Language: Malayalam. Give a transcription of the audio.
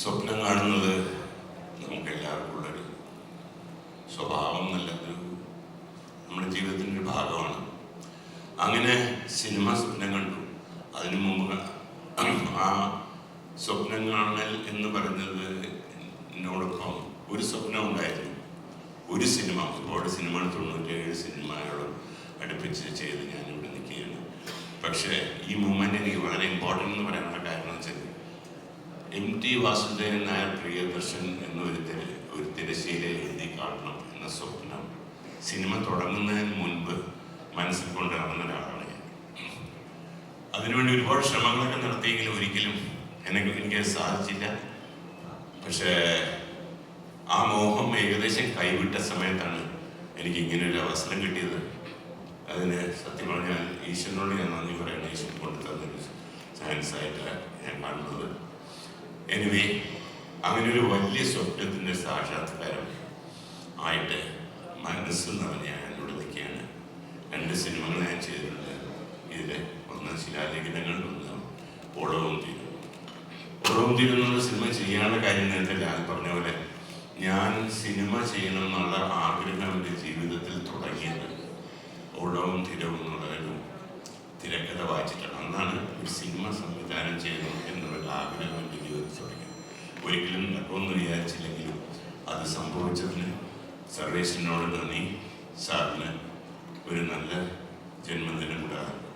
സ്വപ്നം കാണുന്നത് നമുക്ക് എല്ലാവർക്കും ഉള്ളൊരു സ്വഭാവം നല്ലൊരു നമ്മുടെ ജീവിതത്തിന്റെ ഒരു ഭാഗമാണ്. അങ്ങനെ സിനിമ സ്വപ്നം കണ്ടു. അതിനു മുമ്പ് ആ സ്വപ്നം കാണൽ എന്ന് പറയുന്നത് എന്നോടൊപ്പം ഒരു സ്വപ്നം ഉണ്ടായിരുന്നു. ഒരു സിനിമ ഒരുപാട് സിനിമകൾ തൊണ്ണൂറ്റേഴ് സിനിമയോളം അടുപ്പിച്ച് ചെയ്ത് ഞാനിവിടെ നിൽക്കുകയാണ്. പക്ഷേ ഈ മൂമെന്റ് എനിക്ക് വളരെ ഇമ്പോർട്ടന്റ് എന്ന് പറയാനുള്ള എം ടി വാസുദേവൻ നായർ പ്രിയദർശൻ എന്നൊരു തിര ഒരു തിരശ്ശീലയിൽ എഴുതി കാണണം എന്ന സ്വപ്നം സിനിമ തുടങ്ങുന്നതിന് മുൻപ് മനസ്സിൽ കൊണ്ട് നടന്ന ഒരാളാണ് ഞാൻ. അതിനുവേണ്ടി ഒരുപാട് ശ്രമങ്ങളൊക്കെ നടത്തിയെങ്കിലും ഒരിക്കലും എനിക്ക് എനിക്ക് സാധിച്ചില്ല. പക്ഷേ ആ മോഹം ഏകദേശം കൈവിട്ട സമയത്താണ് എനിക്ക് ഇങ്ങനെ ഒരു അവസരം കിട്ടിയത്. അതിന് സത്യം പറഞ്ഞാൽ ഈശ്വരനോട് ഞാൻ നന്ദി പറയണം. ഈശ്വരൻ കൊണ്ടു തന്നൊരു ചാൻസ് ആയിട്ടാണ് ഞാൻ കാണുന്നത്. എനിവേ അങ്ങനെ ഒരു വലിയ സ്വപ്നത്തിന്റെ സാക്ഷാത്കാരം ആയിട്ട് മനസ്സ് നിറഞ്ഞ ഇവിടെ നിൽക്കുകയാണ് രണ്ട് സിനിമകൾ ഞാൻ ചെയ്തിട്ടുണ്ട്. ഇതിൽ ഒന്ന് ശിലാലേഖനങ്ങൾ ഒന്ന് ഓളവും തീരും. ഓളവും തീരും എന്നുള്ള സിനിമ ചെയ്യാനുള്ള കാര്യം നേരത്തെ ഞാൻ പറഞ്ഞ പോലെ ഞാൻ സിനിമ ചെയ്യണം എന്നുള്ള ആഗ്രഹം എന്റെ ജീവിതത്തിൽ തുടങ്ങിയത് ഓളവും തീരവും എന്നുള്ള ഒരു തിരക്കഥ വായിച്ചിട്ടാണ്. അന്നാണ് ഒരു സിനിമ സംവിധാനം ചെയ്യണം എന്നുള്ള ആഗ്രഹം ജീവിതത്തിൽ തുടങ്ങി. ഒരിക്കലും നടക്കുമെന്ന് വിചാരിച്ചില്ലെങ്കിലും അത് സംഭവിച്ചതിന് സർവേശ്വരനോട് നന്ദി. സാറിന് ഒരു നല്ല ജന്മദിനം കൂടെ ആശംസിച്ചുകൊണ്ട് നിർത്തുന്നു